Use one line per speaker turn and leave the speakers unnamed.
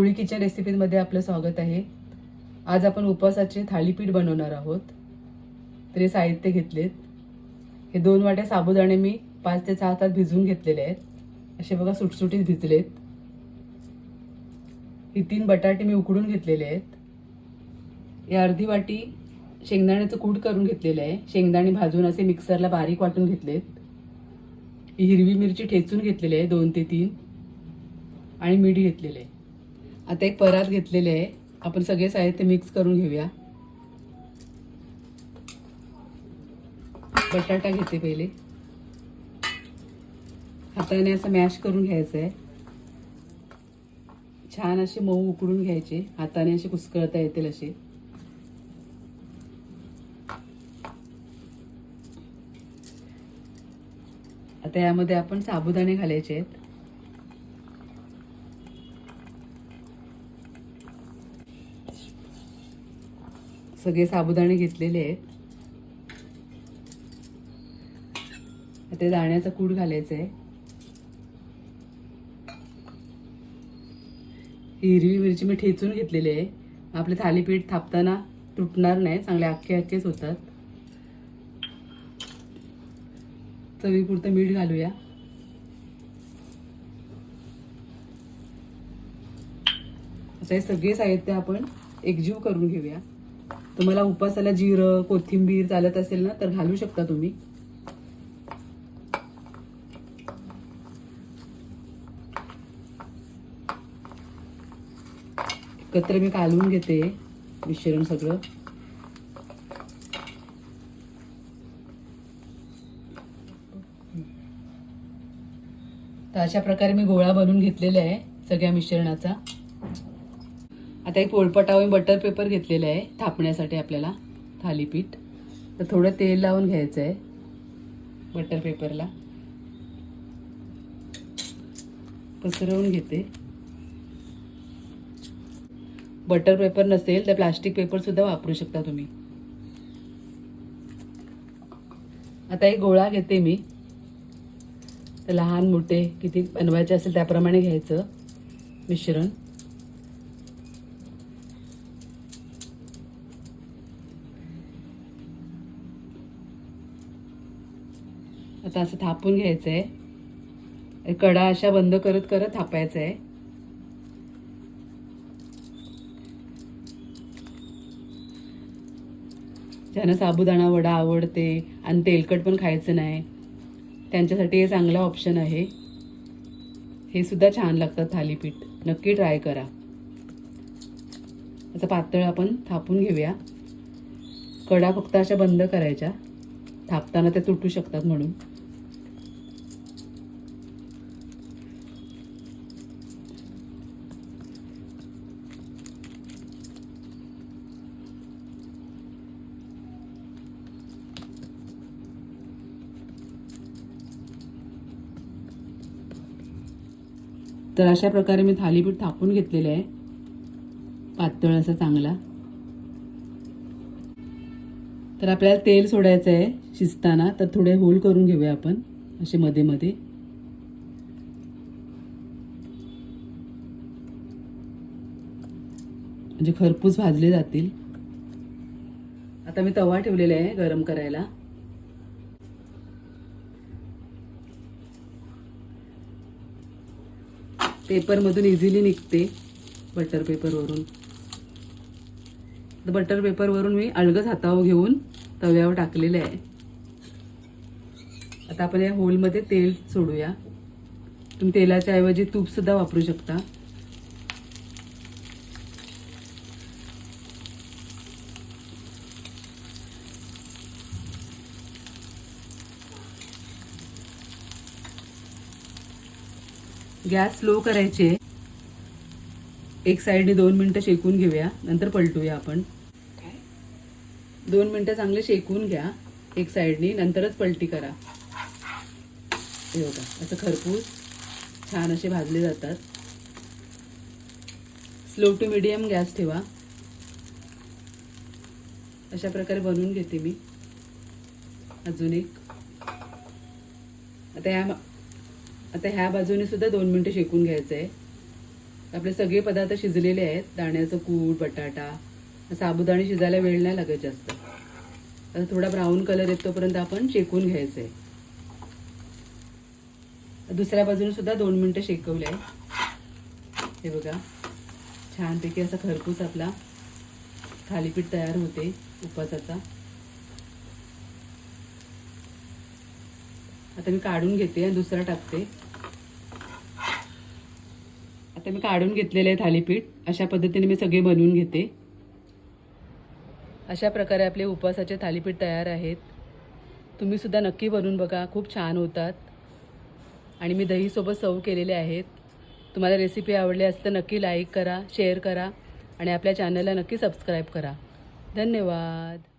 कोळी kitchen रेसिपीमध्ये आपलं स्वागत आहे. आज आपण उपवासाचे थालीपीठ बनवणार आहोत. तरी साहित्य घेतलेत. हे दोन वाट्या साबुदाणे मी पाच ते सहा तास भिजवून घेतलेले आहेत. असे बघा सुटसुटीत भिजलेत. ही तीन बटाटे मी उकडून घेतलेले आहेत. या अर्धी वाटी शेंगदाण्याचं कूट करून घेतलेलं आहे. शेंगदाणे भाजून असे मिक्सरला बारीक वाटून घेतलेत. ही हिरवी मिरची ठेचून घेतलेली आहे दोन ते तीन. आणि मीठ घेतलेलं आहे. आता एक परात घेतलेले आहे. आपण सगळे साहित्य मिक्स करून घेऊया. बटाटा घेते पहिले. हाताने असं मॅश करून घ्यायचं आहे छान असे मऊ उकडून घ्यायचे. हाताने असे कुसकळता येतील असे आता यामध्ये आपण साबुदाणे घालायचे आहेत. सगळे साबुदाणे घेतलेले आहेत. ते दाण्याचा कूट घालायचं आहे. ही हिरवी मिरची मी ठेचून घेतलेली आहे. आपले थालीपीठ थापताना तुटणार नाही चांगले अख्खे अख्खेच होतात. चवीपुरतं मीठ घालूया. आता हे सगळे साहित्य आपण एकजीव करून घेऊया. तुम्हाला उपासाला जिरं कोथिंबीर चालत असेल ना तर घालू शकता तुम्ही. एकत्र मी कालवून घेते मिश्रण सगळं. तर अशा प्रकारे मी गोळा बनवून घेतलेला आहे सगळ्या मिश्रणाचा. आता एक पोळपटावर मी बटर पेपर घेतलेला आहे थापण्यासाठी आपल्याला थालीपीठ. तर थोडं तेल लावून घ्यायचं आहे बटर पेपरला पसरवून घेते. बटर पेपर नसेल तर प्लास्टिक पेपरसुद्धा वापरू शकता तुम्ही. आता एक गोळा घेते मी. तर लहान मोठे किती बनवायचे असेल त्याप्रमाणे घ्यायचं मिश्रण. आता असं थापून घ्यायचं आहे कडा अशा बंद करत करत थापायचं आहे ज्यांना साबुदाणा वडा आवडते आणि तेलकट पण खायचं नाही त्यांच्यासाठी हे चांगला ऑप्शन आहे. हे सुद्धा छान लागतात थालीपीठ. नक्की ट्राय करा. असं पातळ आपण थापून घेऊया. कडा फक्त अशा बंद करायच्या. थापताना त्या तुटू शकतात म्हणून. तर अशा प्रकारे मी थालीपीठ थापून घेतलेलं आहे. पातळ असा चांगला. तर आपल्याला तेल सोडायचं आहे शिजताना. तर थोडे होल करून घेऊया आपण असे मध्ये मध्ये. म्हणजे खरपूस भाजले जातील. आता मी तवा ठेवलेला आहे गरम करायला. पेपरमधून इझिली निघते बटर पेपरवरून तर बटर पेपरवरून मी अलगद हातावर घेऊन तव्यावर टाकलेलं आहे. आता आपण या होलमध्ये तेल सोडूया. तुम्ही तेलाच्या ऐवजी तूपसुद्धा वापरू शकता. गॅस स्लो करायचे. एक साईडने दोन मिनटं शेकून घेऊया. नंतर पलटूया आपण. दोन मिनटं चांगले शेकून घ्या. एक साईडनी नंतरच पलटी करा. हे बघा असं खरपूस छान असे भाजले जातात. स्लो टू मिडियम गॅस ठेवा. अशा प्रकारे बनवून घेते मी. अजून एक. आता या आता ह्या बाजूने सुद्धा दोन मिनटं शेकून घ्यायचं आहे आपले सगळे पदार्थ शिजलेले आहेत. दाण्याचं कूट बटाटा साबुदाणे शिजायला वेळ नाही लागत जास्त. आता थोडा ब्राऊन कलर येतोपर्यंत आपण शेकून घ्यायचं आहे दुसऱ्या बाजूने सुद्धा दोन मिनटं शेकवले आहे हे बघा. छानपैकी असा खरपूस आपला थालीपीठ तयार होते. उपासाचा. आता मी काढून घेते आणि दुसरा टाकते. आता मी काढून घेतलेले आहे थालीपीठ. अशा पद्धतीने मी सगळे बनवून घेते. अशा प्रकारे आपले उपवासाचे थालीपीठ तयार आहेत. तुम्ही सुद्धा नक्की बनवून बघा खूप छान होतात. आणि मी दहीसोबत सर्व केलेले आहेत. तुम्हाला रेसिपी आवडली असेल तर नक्की लाईक करा शेअर करा. आणि आपल्या चॅनलला नक्की सबस्क्राईब करा. धन्यवाद.